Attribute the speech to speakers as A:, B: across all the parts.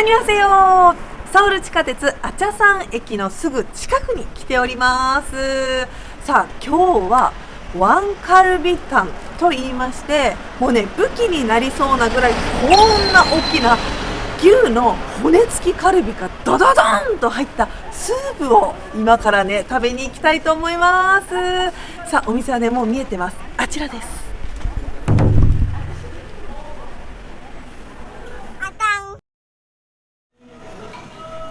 A: アニュアセヨソウル地下鉄アチャサン駅のすぐ近くに来ております。さあ今日はワンカルビタンと言いましてもうね武器になりそうなぐらいこんな大きな牛の骨付きカルビがドドドンと入ったスープを今からね食べに行きたいと思います。さあお店はねもう見えてます。あちらです。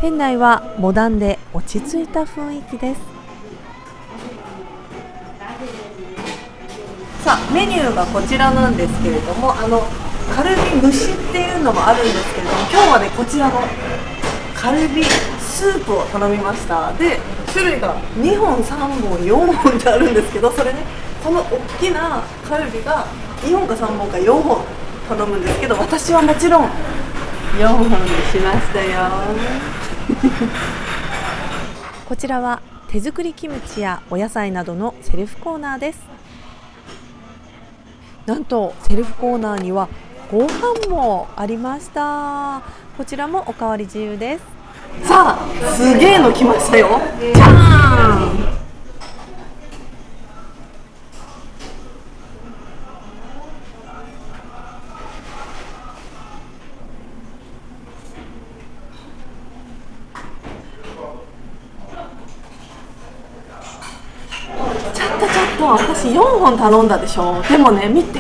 A: 店内はモダンで落ち着いた雰囲気です。さあメニューがこちらなんですけれどもあのカルビ蒸しっていうのもあるんですけれども今日はねこちらのカルビスープを頼みました。で種類が2本3本4本ってあるんですけどそれねこの大きなカルビが2本か3本か4本頼むんですけど私はもちろん4本にしましたよ。こちらは手作りキムチやお野菜などのセルフコーナーです。なんとセルフコーナーにはご飯もありました。こちらもおかわり自由です。さあすげえの来ましたよ。じゃーんちょっとちょっと私4本頼んだでしょ。でもね見て。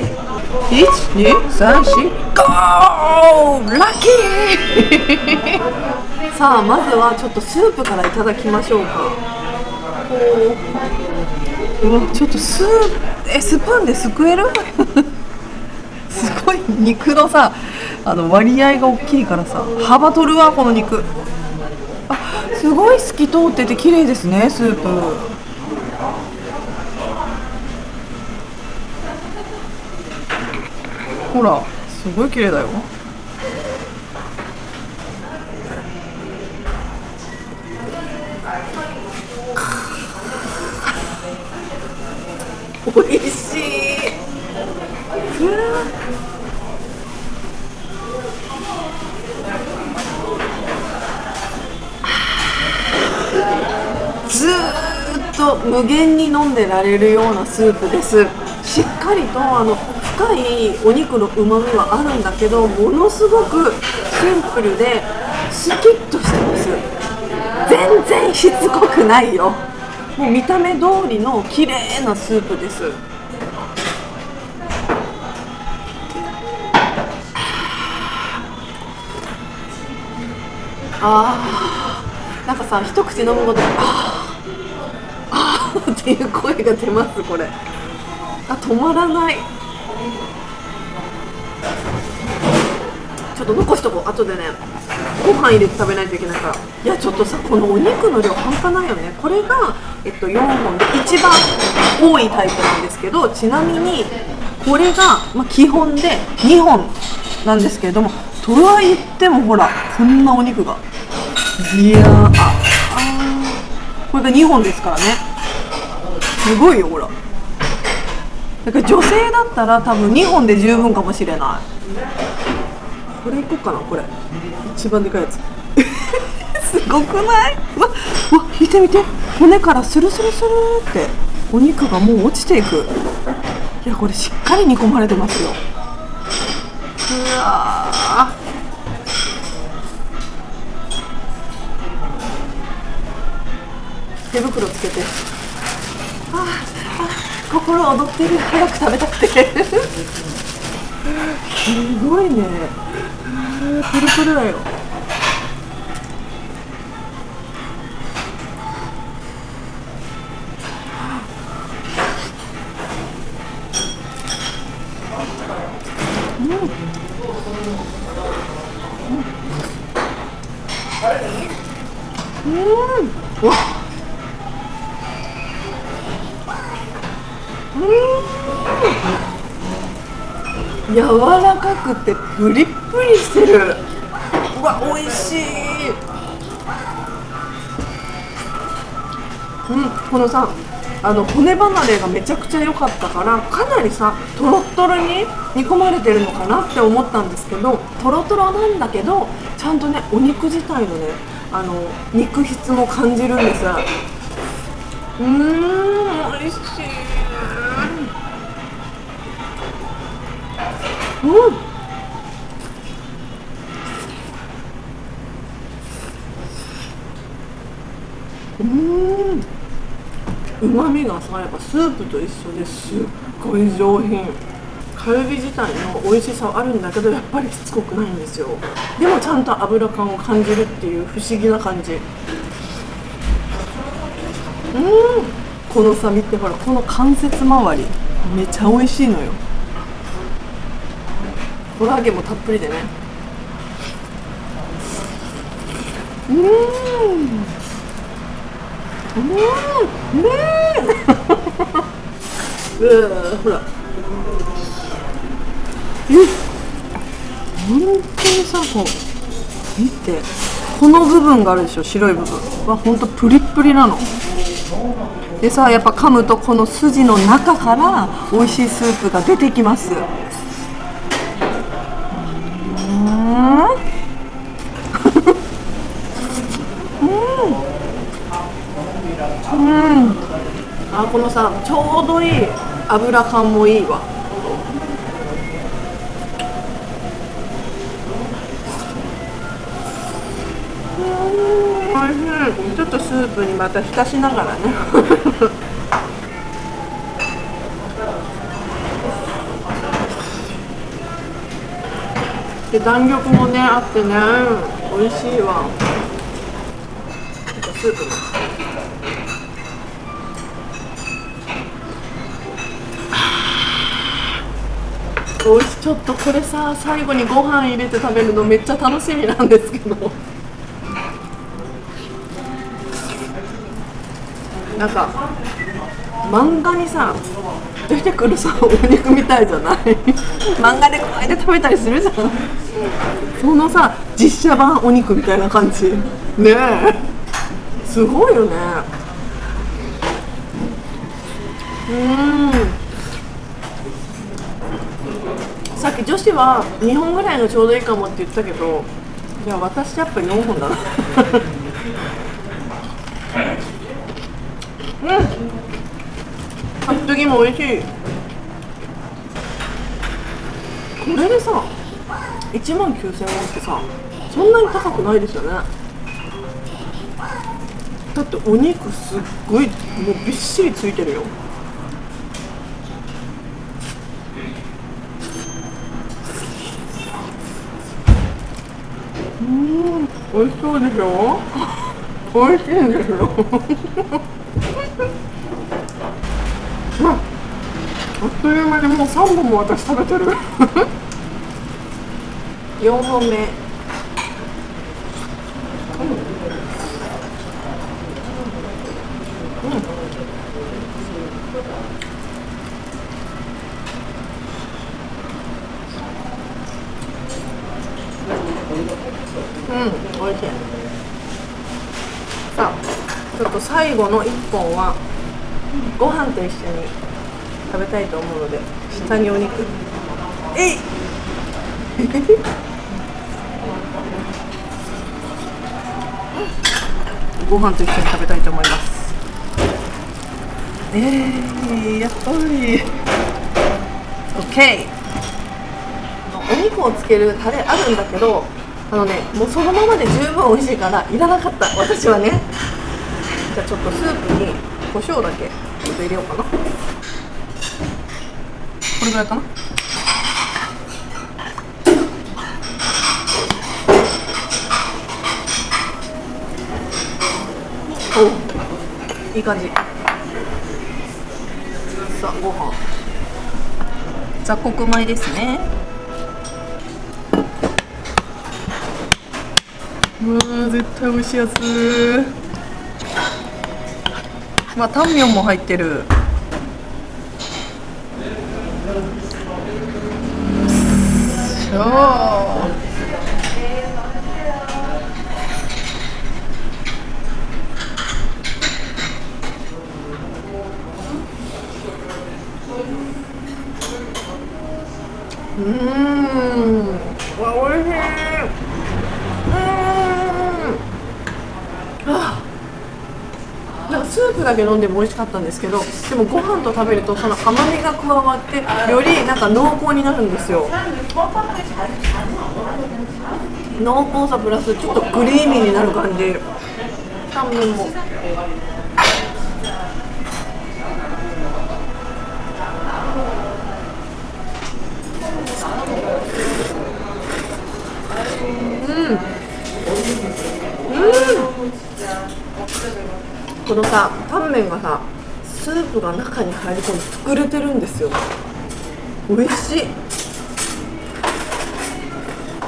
A: 12345ラッキー！さあまずはちょっとスープからいただきましょうか。うわちょっとスープえスプーンですくえる？すごい肉のさあの割合が大きいからさ幅取るわこの肉。あすごい透き通ってて綺麗ですねスープ。ほらすごい綺麗だよ。おいしい。うわずーっと無限に飲んでられるようなスープです。しっかりとあの深いお肉のうまみはあるんだけどものすごくシンプルでスキッとしてます。全然しつこくないよ。もう見た目通りの綺麗なスープです。あー。なんかさ一口飲むごとにあー。あーっていう声が出ますこれ。あ止まらない。ちょっと残しとこう。後でねご飯入れて食べないといけないから。いやちょっとさこのお肉の量半端ないよね。これが、えっと、4本で一番多いタイプなんですけどちなみにこれが、まあ、基本で2本なんですけれどもとは言ってもほらこんなお肉が。いやーああー。これが2本ですからね。すごいよほら。だから女性だったら多分2本で十分かもしれない。これいこうかなこれ。一番でかいやつ。すごくない？うわうわ見て見て。骨からスルスルスルって。お肉がもう落ちていく。いやこれしっかり煮込まれてますよ。うわー。手袋つけて。ああ心躍ってる。早く食べたくて。すごいねプルプルだよ。うん。うん。わうん。柔らかくてプリップリしてる。うわ美味しい。うんこのさあの骨離れがめちゃくちゃ良かったからかなりさとろっとろに煮込まれてるのかなって思ったんですけどとろとろなんだけどちゃんとねお肉自体のねあの肉質も感じるんです。うーん美味しい。うん。うまみがさやっぱスープと一緒ですっごい上品。カルビ自体の美味しさはあるんだけどやっぱりしつこくないんですよ。でもちゃんと油感を感じるっていう不思議な感じ。うん。このさ見てほらこの関節周りめちゃ美味しいのよ。コラーゲンもたっぷりでね。うん。うん。うんうほら。え本当にさこう見て。この部分があるでしょ白い部分。は本当プリップリなの。でさやっぱ噛むとこの筋の中から美味しいスープが出てきます。このさちょうどいい油感もいいわ。ちょっとスープにまた浸しながらね。で弾力もねあってね。美味しいわ。ちょっとスープも。おい。しちょっとこれさ最後にご飯入れて食べるのめっちゃ楽しみなんですけどなんか漫画にさ出てくるさお肉みたい。じゃない。漫画でこうやって食べたりするじゃんそのさ実写版お肉みたい。な感じねえすごい。よねうんさっき女子は2本ぐらいがちょうどいいかもって言ったけどじゃ私やっぱり4本だな。うん。白時も美味しい。これでさ1万9000円ってさそんなに高くないですよね。だってお肉すっごいもうびっしりついてるよ。美味しそうでしょ？美味しいんですよ。まああっという間にもう3本も私食べてる。4本目うん、美味しいさあちょっと最後の1本はご飯と一緒に食べたいと思うので下にお肉。えい！ご飯と一緒に食べたいと思います。えー、やっぱり。OK お肉をつけるタレあるんだけどあのねもうそのままで十分美味しいからいらなかった。私はね。ちょっとスープに胡椒だけちょっと入れようかな。これぐらいかな？おいい感じ。さあご飯。雑穀米ですね。うわー絶対美味しいやつ。まあタンミョンも入ってる。しょうーん。わ美味しいうんプだけ飲んでも美味しかったんですけどでもご飯と食べるとその甘みが加わってよりなんか濃厚になるんですよ。濃厚さプラスちょっとクリーミーになる感じ。タンメンもこのさタンメンがさスープが中に入り込んで膨れてるんですよ。美味しい。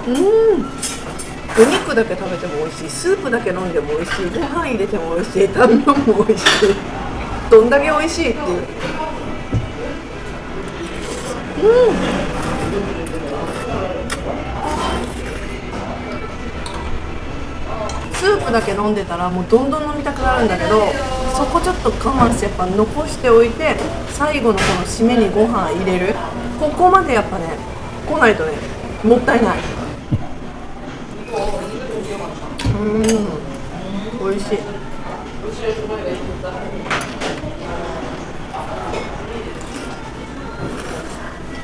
A: うん。お肉だけ食べても美味しい。スープだけ飲んでも美味しい。ご飯入れても美味しい。タンメンも美味しい。どんだけ美味しいっていう。うん。スープだけ飲んでたらもうどんどん飲みたくなるんだけどそこちょっと我慢してやっぱ残しておいて最後のこの締めにご飯入れる。ここまでやっぱね来ないとねもったいない。うん。美味しい。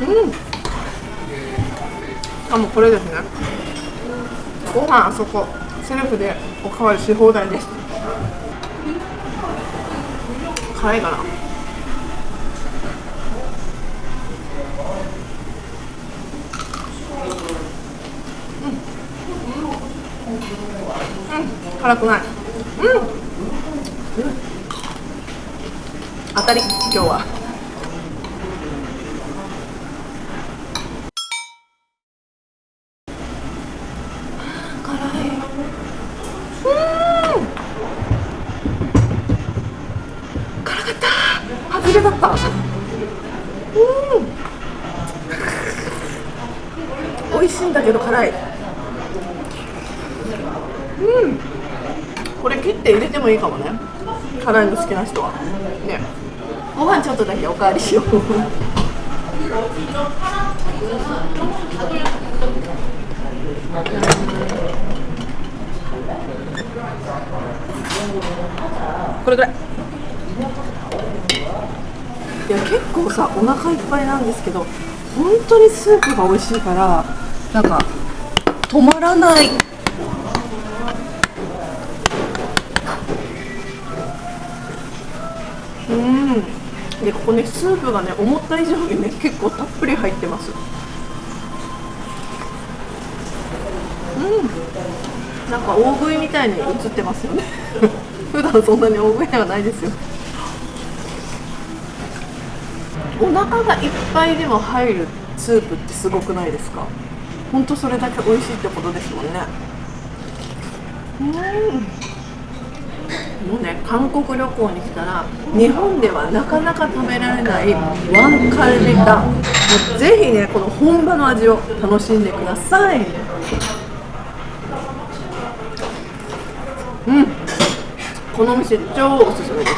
A: うん。しかもこれですね。ご飯あそこ。セルフでおかわりし放題です。辛いかな。うん、辛くない。うん、うん、当たり今日は辛い辛かった外れだった。うん。美味しいんだけど辛い。うん。これ切って入れてもいいかもね。辛いの好きな人は。ね。ご飯ちょっとだけおかわりしよう。これぐらい。いや結構さお腹いっぱいなんですけど本当にスープが美味しいからなんか止まらない。うん。でここねスープがね思った以上にね結構たっぷり入ってます。うん。なんか大食いみたいに映ってますよね。普段そんなに大食いではないですよ。お腹がいっぱいでも入るスープってすごくないですか？ほんとそれだけ美味しいってことですもんね。うん。もうね韓国旅行に来たら日本ではなかなか食べられないワンカルビタンもうぜひねこの本場の味を楽しんでください。うん。このお店超おすすめです。